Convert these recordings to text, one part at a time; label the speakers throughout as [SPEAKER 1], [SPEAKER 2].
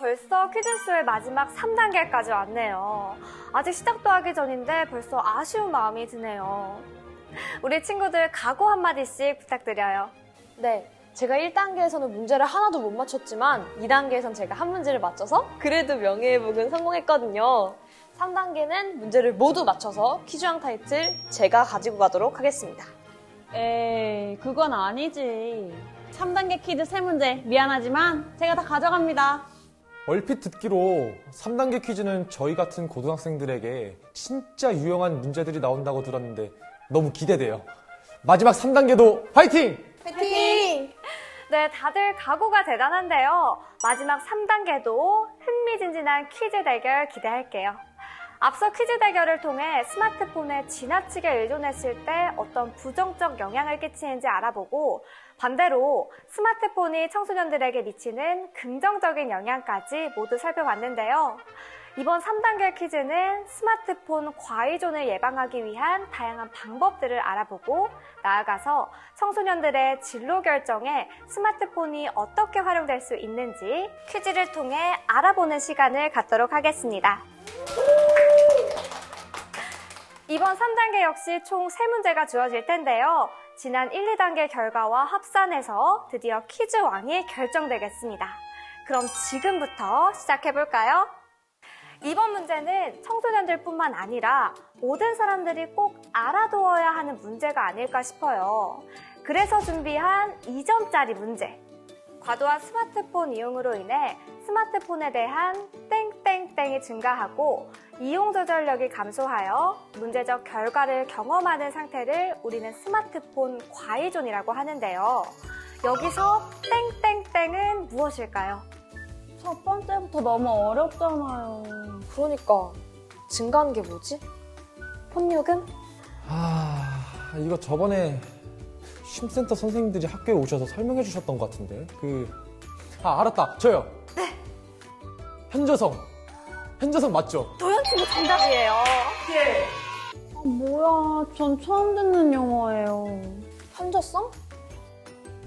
[SPEAKER 1] 와, 벌써 퀴즈쇼의 마지막 3단계까지 왔네요. 아직 시작도 하기 전인데 벌써 아쉬운 마음이 드네요. 우리 친구들 각오 한마디씩 부탁드려요.
[SPEAKER 2] 네, 제가 1단계에서는 문제를 하나도 못 맞췄지만 2단계에선 제가 한 문제를 맞춰서 그래도 명예회복은 성공했거든요. 3단계는 문제를 모두 맞춰서 퀴즈왕 타이틀 제가 가지고 가도록 하겠습니다.
[SPEAKER 3] 에이, 그건 아니지. 3단계 퀴즈 3문제 미안하지만 제가 다 가져갑니다.
[SPEAKER 4] 얼핏 듣기로 3단계 퀴즈는 저희 같은 고등학생들에게 진짜 유용한 문제들이 나온다고 들었는데 너무 기대돼요. 마지막 3단계도 화이팅!
[SPEAKER 2] 파이팅!
[SPEAKER 1] 네, 다들 각오가 대단한데요. 마지막 3단계도 흥미진진한 퀴즈 대결 기대할게요. 앞서 퀴즈 대결을 통해 스마트폰에 지나치게 의존했을 때 어떤 부정적 영향을 끼치는지 알아보고 반대로 스마트폰이 청소년들에게 미치는 긍정적인 영향까지 모두 살펴봤는데요. 이번 3단계 퀴즈는 스마트폰 과의존을 예방하기 위한 다양한 방법들을 알아보고 나아가서 청소년들의 진로 결정에 스마트폰이 어떻게 활용될 수 있는지 퀴즈를 통해 알아보는 시간을 갖도록 하겠습니다. 이번 3단계 역시 총 3문제가 주어질 텐데요. 지난 1, 2단계 결과와 합산해서 드디어 퀴즈 왕이 결정되겠습니다. 그럼 지금부터 시작해볼까요? 이번 문제는 청소년들 뿐만 아니라 모든 사람들이 꼭 알아두어야 하는 문제가 아닐까 싶어요. 그래서 준비한 2점짜리 문제. 과도한 스마트폰 이용으로 인해 스마트폰에 대한 땡 땡땡이 증가하고 이용 조절력이 감소하여 문제적 결과를 경험하는 상태를 우리는 스마트폰 과의존이라고 하는데요. 여기서 땡땡땡은 무엇일까요?
[SPEAKER 3] 첫 번째부터 너무 어렵잖아요.
[SPEAKER 2] 그러니까 증가하는 게 뭐지? 폰요금?
[SPEAKER 4] 아, 이거 저번에 쉼센터 선생님들이 학교에 오셔서 설명해 주셨던 것 같은데. 그, 아, 알았다. 저요. 네. 현저성. 현저성 맞죠?
[SPEAKER 1] 도현 친구 정답이에요.
[SPEAKER 3] 아, 뭐야, 전 처음 듣는 용어예요.
[SPEAKER 2] 현저성?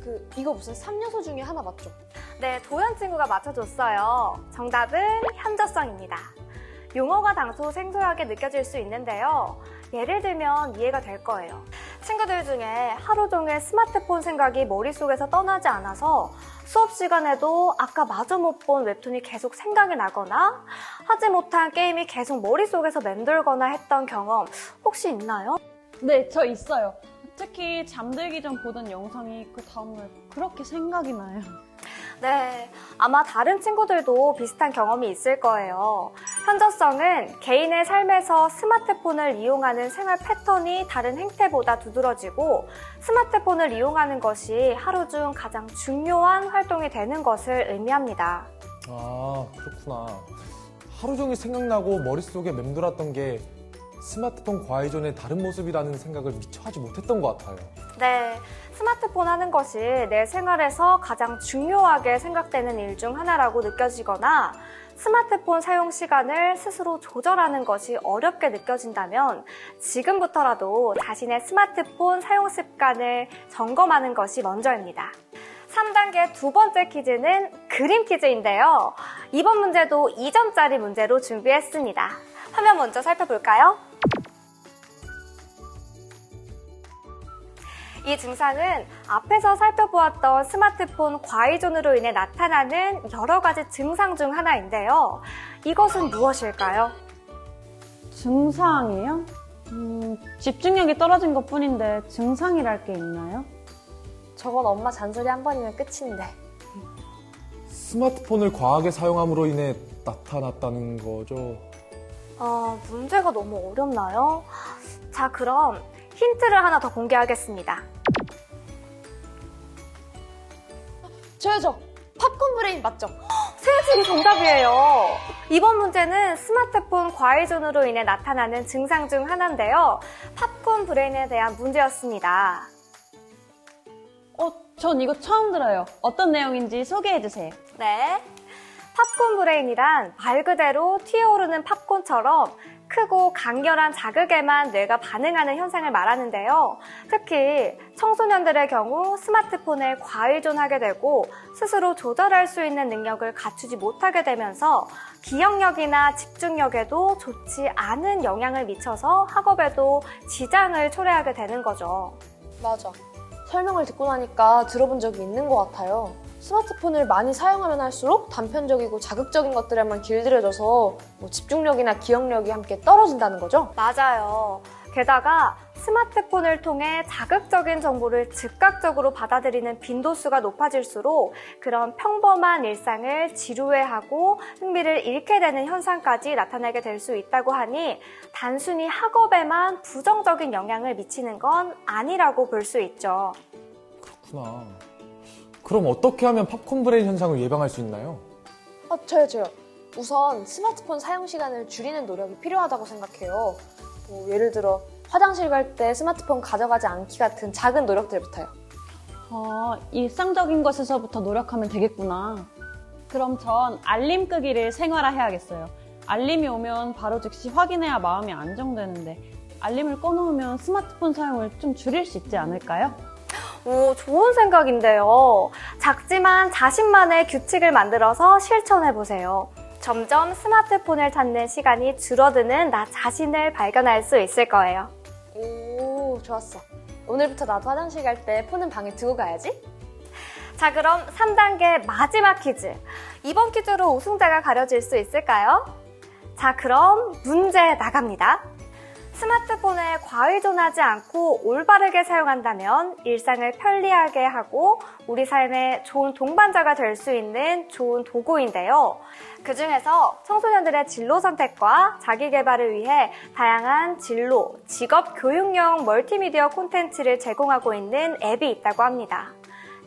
[SPEAKER 2] 그 이거 무슨 3요소 중에 하나 맞죠?
[SPEAKER 1] 네, 도현 친구가 맞춰줬어요. 정답은 현저성입니다. 용어가 당소 생소하게 느껴질 수 있는데요. 예를 들면 이해가 될 거예요. 친구들 중에 하루 종일 스마트폰 생각이 머릿속에서 떠나지 않아서 수업 시간에도 아까 마저 못 본 웹툰이 계속 생각이 나거나 하지 못한 게임이 계속 머릿속에서 맴돌거나 했던 경험 혹시 있나요?
[SPEAKER 3] 네, 저 있어요. 특히 잠들기 전 보던 영상이 그 다음날 그렇게 생각이 나요.
[SPEAKER 1] 네, 아마 다른 친구들도 비슷한 경험이 있을 거예요. 현저성은 개인의 삶에서 스마트폰을 이용하는 생활 패턴이 다른 행태보다 두드러지고 스마트폰을 이용하는 것이 하루 중 가장 중요한 활동이 되는 것을 의미합니다.
[SPEAKER 4] 아, 그렇구나. 하루 종일 생각나고 머릿속에 맴돌았던 게 스마트폰 과의존의 다른 모습이라는 생각을 미처 하지 못했던 것 같아요.
[SPEAKER 1] 네, 스마트폰 하는 것이 내 생활에서 가장 중요하게 생각되는 일 중 하나라고 느껴지거나 스마트폰 사용 시간을 스스로 조절하는 것이 어렵게 느껴진다면 지금부터라도 자신의 스마트폰 사용 습관을 점검하는 것이 먼저입니다. 3단계 두 번째 퀴즈는 그림 퀴즈인데요. 이번 문제도 2점짜리 문제로 준비했습니다. 화면 먼저 살펴볼까요? 이 증상은 앞에서 살펴보았던 스마트폰 과의존으로 인해 나타나는 여러 가지 증상 중 하나인데요. 이것은 무엇일까요?
[SPEAKER 3] 증상이요? 음, 집중력이 떨어진 것 뿐인데 증상이랄 게 있나요?
[SPEAKER 2] 저건 엄마 잔소리 한 번이면 끝인데.
[SPEAKER 4] 스마트폰을 과하게 사용함으로 인해 나타났다는 거죠.
[SPEAKER 1] 어, 문제가 너무 어렵나요? 자, 그럼 힌트를 하나 더 공개하겠습니다.
[SPEAKER 2] 저요, 저. 팝콘 브레인 맞죠?
[SPEAKER 1] 세진이 정답이에요. 이번 문제는 스마트폰 과의존으로 인해 나타나는 증상 중 하나인데요. 팝콘 브레인에 대한 문제였습니다.
[SPEAKER 3] 어, 전 이거 처음 들어요. 어떤 내용인지 소개해주세요.
[SPEAKER 1] 네. 팝콘 브레인이란 말 그대로 튀어오르는 팝콘처럼 크고 강렬한 자극에만 뇌가 반응하는 현상을 말하는데요. 특히 청소년들의 경우 스마트폰에 과의존하게 되고 스스로 조절할 수 있는 능력을 갖추지 못하게 되면서 기억력이나 집중력에도 좋지 않은 영향을 미쳐서 학업에도 지장을 초래하게 되는 거죠.
[SPEAKER 2] 맞아. 설명을 듣고 나니까 들어본 적이 있는 것 같아요. 스마트폰을 많이 사용하면 할수록 단편적이고 자극적인 것들에만 길들여져서 뭐 집중력이나 기억력이 함께 떨어진다는 거죠?
[SPEAKER 1] 맞아요. 게다가 스마트폰을 통해 자극적인 정보를 즉각적으로 받아들이는 빈도수가 높아질수록 그런 평범한 일상을 지루해하고 흥미를 잃게 되는 현상까지 나타나게 될 수 있다고 하니 단순히 학업에만 부정적인 영향을 미치는 건 아니라고 볼 수 있죠.
[SPEAKER 4] 그렇구나. 그럼 어떻게 하면 팝콘 브레인 현상을 예방할 수 있나요?
[SPEAKER 2] 아, 저요, 저요. 우선 스마트폰 사용 시간을 줄이는 노력이 필요하다고 생각해요. 뭐 예를 들어 화장실 갈 때 스마트폰 가져가지 않기 같은 작은 노력들부터요.
[SPEAKER 3] 어, 일상적인 것에서부터 노력하면 되겠구나. 그럼 전 알림 끄기를 생활화해야겠어요. 알림이 오면 바로 즉시 확인해야 마음이 안정되는데 알림을 꺼놓으면 스마트폰 사용을 좀 줄일 수 있지 않을까요?
[SPEAKER 1] 오, 좋은 생각인데요. 작지만 자신만의 규칙을 만들어서 실천해 보세요. 점점 스마트폰을 찾는 시간이 줄어드는 나 자신을 발견할 수 있을 거예요.
[SPEAKER 2] 오, 좋았어. 오늘부터 나도 화장실 갈 때 폰은 방에 두고 가야지.
[SPEAKER 1] 자, 그럼 3단계 마지막 퀴즈. 이번 퀴즈로 우승자가 가려질 수 있을까요? 자, 그럼 문제 나갑니다. 스마트폰에 과의존하지 않고 올바르게 사용한다면 일상을 편리하게 하고 우리 삶에 좋은 동반자가 될 수 있는 좋은 도구인데요. 그 중에서 청소년들의 진로 선택과 자기 개발을 위해 다양한 진로, 직업 교육용 멀티미디어 콘텐츠를 제공하고 있는 앱이 있다고 합니다.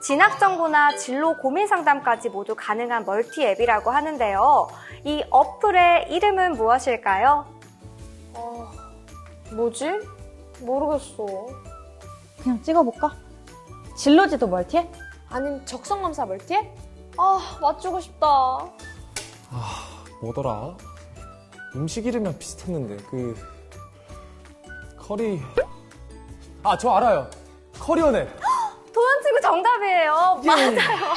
[SPEAKER 1] 진학 정보나 진로 고민 상담까지 모두 가능한 멀티 앱이라고 하는데요. 이 어플의 이름은 무엇일까요?
[SPEAKER 2] 어, 뭐지? 모르겠어.
[SPEAKER 3] 그냥 찍어볼까? 진로지도 멀티해?
[SPEAKER 2] 아님 적성검사 멀티해? 아, 맞추고 싶다.
[SPEAKER 4] 뭐더라? 음식 이름이랑 비슷했는데 그 커리 아 저 알아요 커리어넷
[SPEAKER 1] 도현 친구 정답이에요.
[SPEAKER 4] 예.
[SPEAKER 1] 맞아요.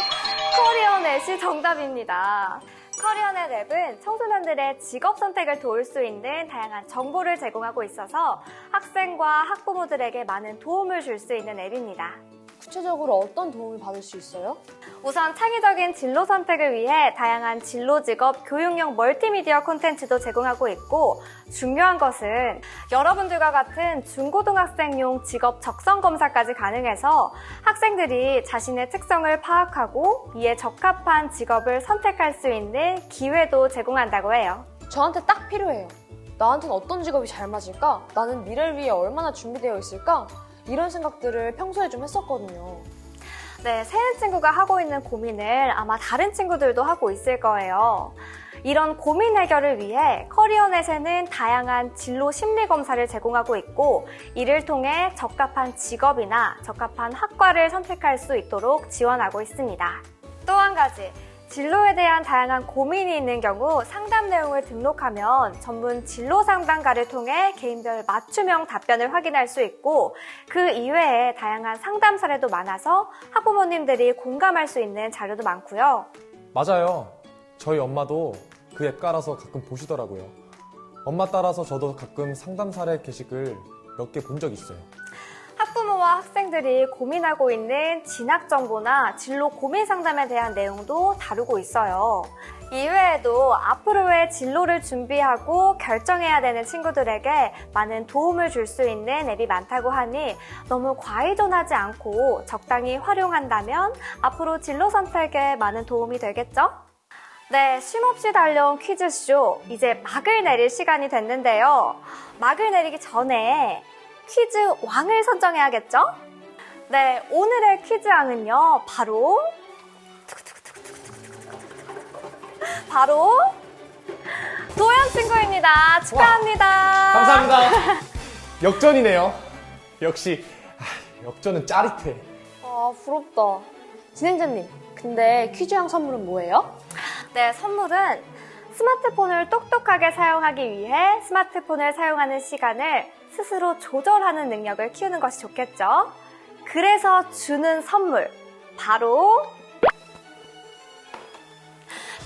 [SPEAKER 1] 커리어넷이 정답입니다. 커리어넷 앱은 청소년들의 직업 선택을 도울 수 있는 다양한 정보를 제공하고 있어서 학생과 학부모들에게 많은 도움을 줄 수 있는 앱입니다.
[SPEAKER 2] 구체적으로 어떤 도움을 받을 수 있어요?
[SPEAKER 1] 우선 창의적인 진로 선택을 위해 다양한 진로 직업 교육용 멀티미디어 콘텐츠도 제공하고 있고 중요한 것은 여러분들과 같은 중고등학생용 직업 적성 검사까지 가능해서 학생들이 자신의 특성을 파악하고 이에 적합한 직업을 선택할 수 있는 기회도 제공한다고 해요.
[SPEAKER 2] 저한테 딱 필요해요. 나한테는 어떤 직업이 잘 맞을까? 나는 미래를 위해 얼마나 준비되어 있을까? 이런 생각들을 평소에 좀 했었거든요.
[SPEAKER 1] 네, 세은 친구가 하고 있는 고민을 아마 다른 친구들도 하고 있을 거예요. 이런 고민 해결을 위해 커리어넷에는 다양한 진로 심리 검사를 제공하고 있고 이를 통해 적합한 직업이나 적합한 학과를 선택할 수 있도록 지원하고 있습니다. 또 한 가지 진로에 대한 다양한 고민이 있는 경우 상담 내용을 등록하면 전문 진로 상담가를 통해 개인별 맞춤형 답변을 확인할 수 있고 그 이외에 다양한 상담 사례도 많아서 학부모님들이 공감할 수 있는 자료도 많고요.
[SPEAKER 4] 맞아요. 저희 엄마도 그 앱 깔아서 가끔 보시더라고요. 엄마 따라서 저도 가끔 상담 사례 게시글 몇 개 본 적 있어요
[SPEAKER 1] 학부모와 학생들이 고민하고 있는 진학 정보나 진로 고민 상담에 대한 내용도 다루고 있어요. 이외에도 앞으로의 진로를 준비하고 결정해야 되는 친구들에게 많은 도움을 줄 수 있는 앱이 많다고 하니 너무 과의존하지 않고 적당히 활용한다면 앞으로 진로 선택에 많은 도움이 되겠죠? 네, 쉼없이 달려온 퀴즈쇼. 이제 막을 내릴 시간이 됐는데요. 막을 내리기 전에 퀴즈 왕을 선정해야겠죠? 네, 오늘의 퀴즈 왕은요, 바로, 바로, 도현 친구입니다. 축하합니다.
[SPEAKER 4] 감사합니다 역전이네요 역시 아, 역전은 짜릿해
[SPEAKER 2] 아, 부럽다. 진행자님, 근데 퀴즈형 선물은 뭐예요?
[SPEAKER 1] 네, 선물은 스마트폰을 똑똑하게 사용하기 위해 스마트폰을 사용하는 시간을 스스로 조절하는 능력을 키우는 것이 좋겠죠. 그래서 주는 선물, 바로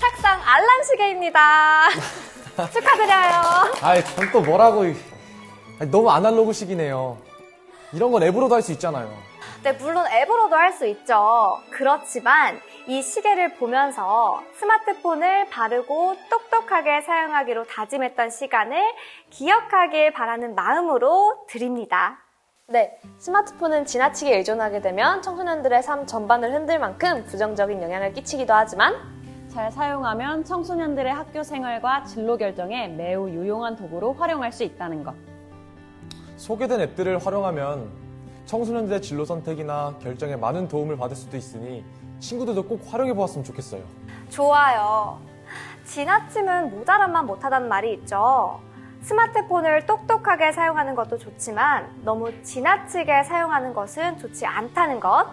[SPEAKER 1] 탁상 알람 시계입니다. 축하드려요.
[SPEAKER 4] 아이, 전 또 뭐라고. 너무 아날로그식이네요. 이런 건 앱으로도 할 수 있잖아요.
[SPEAKER 1] 네, 물론 앱으로도 할 수 있죠. 그렇지만 이 시계를 보면서 스마트폰을 바르고 똑똑하게 사용하기로 다짐했던 시간을 기억하길 바라는 마음으로 드립니다.
[SPEAKER 2] 네, 스마트폰은 지나치게 의존하게 되면 청소년들의 삶 전반을 흔들 만큼 부정적인 영향을 끼치기도 하지만
[SPEAKER 3] 잘 사용하면 청소년들의 학교 생활과 진로 결정에 매우 유용한 도구로 활용할 수 있다는 것.
[SPEAKER 4] 소개된 앱들을 활용하면 청소년들의 진로 선택이나 결정에 많은 도움을 받을 수도 있으니 친구들도 꼭 활용해 보았으면 좋겠어요.
[SPEAKER 1] 좋아요. 지나침은 모자란만 못하다는 말이 있죠. 스마트폰을 똑똑하게 사용하는 것도 좋지만 너무 지나치게 사용하는 것은 좋지 않다는 것.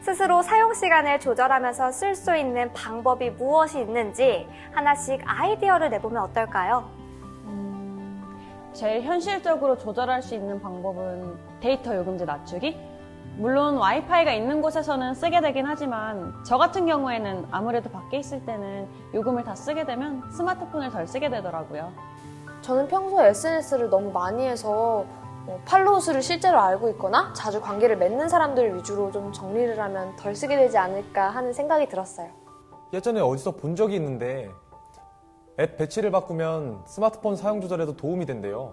[SPEAKER 1] 스스로 사용 시간을 조절하면서 쓸 수 있는 방법이 무엇이 있는지 하나씩 아이디어를 내보면 어떨까요?
[SPEAKER 3] 제일 현실적으로 조절할 수 있는 방법은 데이터 요금제 낮추기? 물론 와이파이가 있는 곳에서는 쓰게 되긴 하지만 저 같은 경우에는 아무래도 밖에 있을 때는 요금을 다 쓰게 되면 스마트폰을 덜 쓰게 되더라고요.
[SPEAKER 2] 저는 평소에 SNS를 너무 많이 해서 어, 팔로우 수를 실제로 알고 있거나 자주 관계를 맺는 사람들 위주로 좀 정리를 하면 덜 쓰게 되지 않을까 하는 생각이 들었어요.
[SPEAKER 4] 예전에 어디서 본 적이 있는데 앱 배치를 바꾸면 스마트폰 사용 조절에도 도움이 된대요.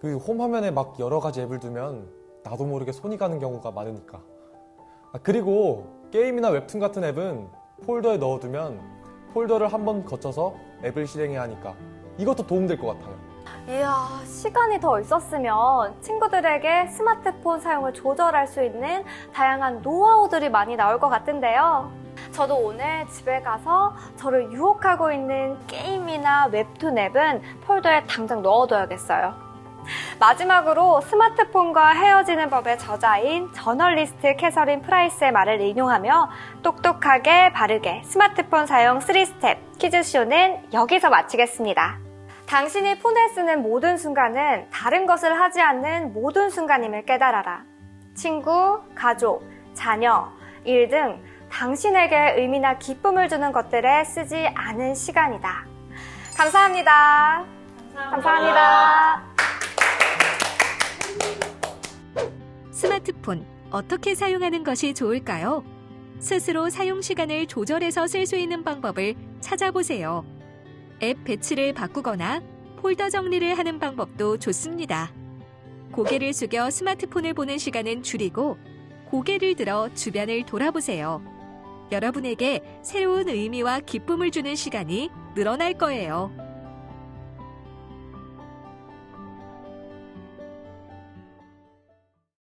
[SPEAKER 4] 그 홈 화면에 막 여러 가지 앱을 두면 나도 모르게 손이 가는 경우가 많으니까. 아, 그리고 게임이나 웹툰 같은 앱은 폴더에 넣어두면 폴더를 한 번 거쳐서 앱을 실행해야 하니까 이것도 도움될 것 같아요.
[SPEAKER 1] 이야, 시간이 더 있었으면 친구들에게 스마트폰 사용을 조절할 수 있는 다양한 노하우들이 많이 나올 것 같은데요. 저도 오늘 집에 가서 저를 유혹하고 있는 게임이나 웹툰 앱은 폴더에 당장 넣어둬야겠어요. 마지막으로 스마트폰과 헤어지는 법의 저자인 저널리스트 캐서린 프라이스의 말을 인용하며 똑똑하게 바르게 스마트폰 사용 3스텝 퀴즈쇼는 여기서 마치겠습니다. 당신이 폰을 쓰는 모든 순간은 다른 것을 하지 않는 모든 순간임을 깨달아라. 친구, 가족, 자녀, 일 등 당신에게 의미나 기쁨을 주는 것들에 쓰지 않은 시간이다. 감사합니다. 감사합니다.
[SPEAKER 5] 스마트폰 어떻게 사용하는 것이 좋을까요? 스스로 사용 시간을 조절해서 쓸 수 있는 방법을 찾아보세요. 앱 배치를 바꾸거나 폴더 정리를 하는 방법도 좋습니다. 고개를 숙여 스마트폰을 보는 시간은 줄이고 고개를 들어 주변을 돌아보세요. 여러분에게 새로운 의미와 기쁨을 주는 시간이 늘어날 거예요.